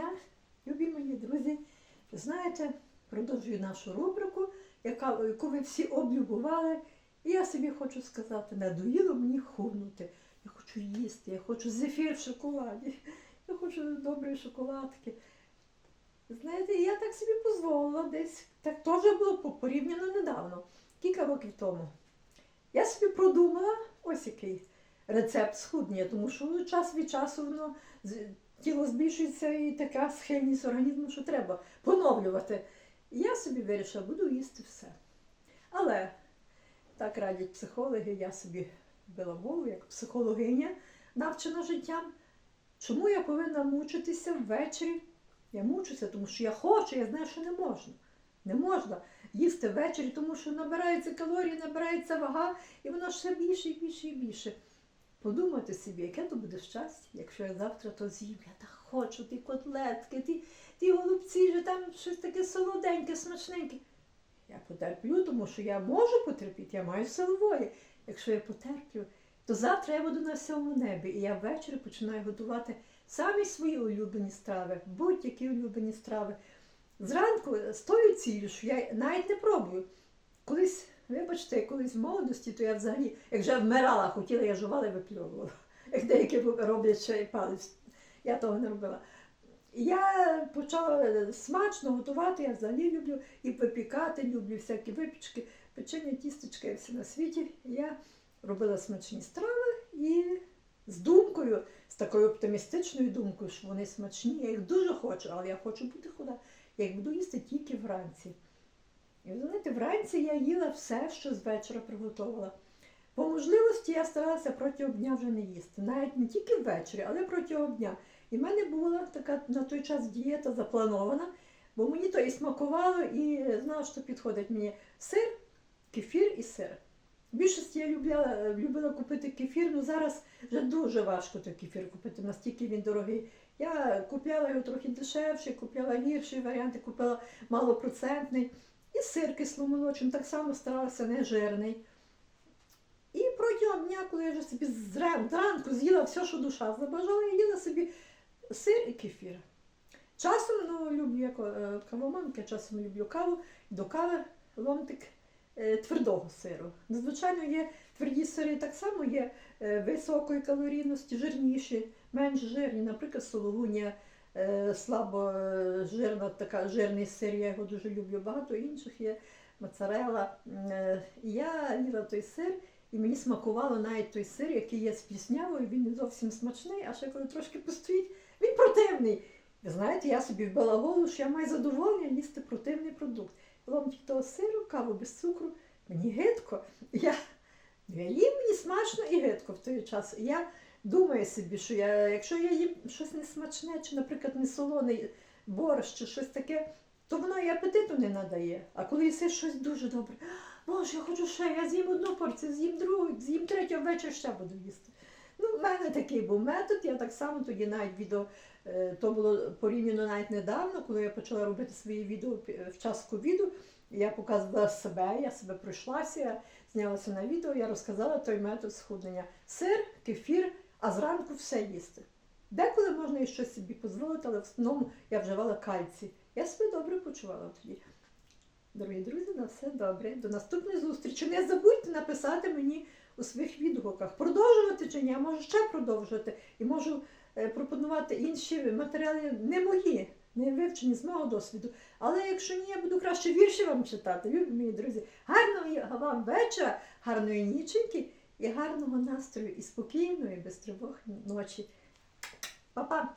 дня, любі мої друзі. Знаєте, продовжую нашу рубрику, яка, яку ви всі облюбували. І я собі хочу сказати, надоїло мені худнути. Я хочу їсти, я хочу зефір в шоколаді, я хочу доброї шоколадки. Знаєте, я так собі дозволила десь. Так теж було порівняно недавно, кілька років тому. Я собі продумала ось який рецепт схуднення, тому що час від часу воно тіло збільшується і така схильність організму, що треба поновлювати. І я собі вирішила, буду їсти все. Але так радять психологи, я собі била голову як психологиня, навчена життям. Чому я повинна мучитися ввечері? Я мучуся, тому що я хочу, я знаю, що не можна. Не можна їсти ввечері, тому що набираються калорії, набирається вага, і воно ще більше і більше і більше. Подумайте собі, яке то буде щастя, якщо я завтра то з'їм. Я так хочу, ті котлетки, ті, ті голубці, вже там щось таке солоденьке, смачненьке. Я потерплю, тому що я можу потерпіти, я маю силу. Якщо я потерплю, то завтра я буду на сьомому небі, і я ввечері починаю готувати самі свої улюблені страви, будь-які улюблені страви. Зранку з тою ціллю, що я навіть не пробую. Колись, вибачте, колись в молодості, то я взагалі, як вже вмирала, хотіла, я жувала і випльовувала. Як деякі роблять ще й палець. Я того не робила. Я почала смачно готувати, я взагалі люблю і випікати, люблю всякі випічки, печення, тістечка і все на світі. Я робила смачні страви і з думкою, з такою оптимістичною думкою, що вони смачні. Я їх дуже хочу, але я хочу бути худа. Я їх буду їсти тільки вранці. І знаєте, вранці я їла все, що з вечора приготувала. По можливості я старалася протягом дня вже не їсти. Навіть не тільки ввечері, але протягом дня. І в мене була така на той час дієта запланована, бо мені то і смакувало, і знала, що підходить мені сир, кефір і сир. В більшості я любила, любила купити кефір, але зараз вже дуже важко той кефір купити, настільки він дорогий. Я купляла його трохи дешевше, купляла гірші варіанти, купила малопроцентний. І сир кисломолочний, так само старалася не жирний. І протягом дня, коли я вже собі зран- зранку з'їла все, що душа забажала, я їла собі сир і кефір. Часом ну, люблю я ко- е, кавоманки, часом люблю каву, до кави ломтик е, твердого сиру. Звичайно, є тверді сири, так само є е, високої калорійності, жирніші, менш жирні, наприклад, сологуня, слабо е, жирна, така жирний сир, я його дуже люблю. Багато інших є моцарела. Е, Я їла той сир. І мені смакувало навіть той сир, який є з пліснявою, він не зовсім смачний, а ще коли трошки постоїть, він противний. Знаєте, я собі вбила голову, що я маю задоволення їсти противний продукт. Ломтик того сиру, каву без цукру, мені гидко. Я, я їм мені смачно і гидко в той час. Я думаю собі, що я, якщо я їм щось несмачне, чи, наприклад, не солоний борщ, чи щось таке, то воно і апетиту не надає. А коли їсиш щось дуже добре, Боже, я хочу ще, я з'їм одну порцію, з'їм другу, з'їм третю, а ввечері ще буду їсти. Ну, в мене такий був метод, я так само тоді навіть відео, е, то було порівняно навіть недавно, коли я почала робити свої відео в час ковіду, я показувала себе, я себе пройшлася, я знялася на відео, я розказала той метод схуднення. Сир, кефір, а зранку все їсти. Деколи можна і щось собі дозволити, але в основному я вживала кальцій. Я себе добре почувала тоді. Дорогі друзі, на все добре. До наступної зустрічі. Не забудьте написати мені у своїх відгуках, продовжувати чи ні, я можу ще продовжувати і можу е, пропонувати інші матеріали, не мої, не вивчені з мого досвіду. Але якщо ні, я буду краще вірші вам читати. Любі мої друзі, гарного вам вечора, гарної ніченьки і гарного настрою, і спокійної, без тривог ночі. Па-па!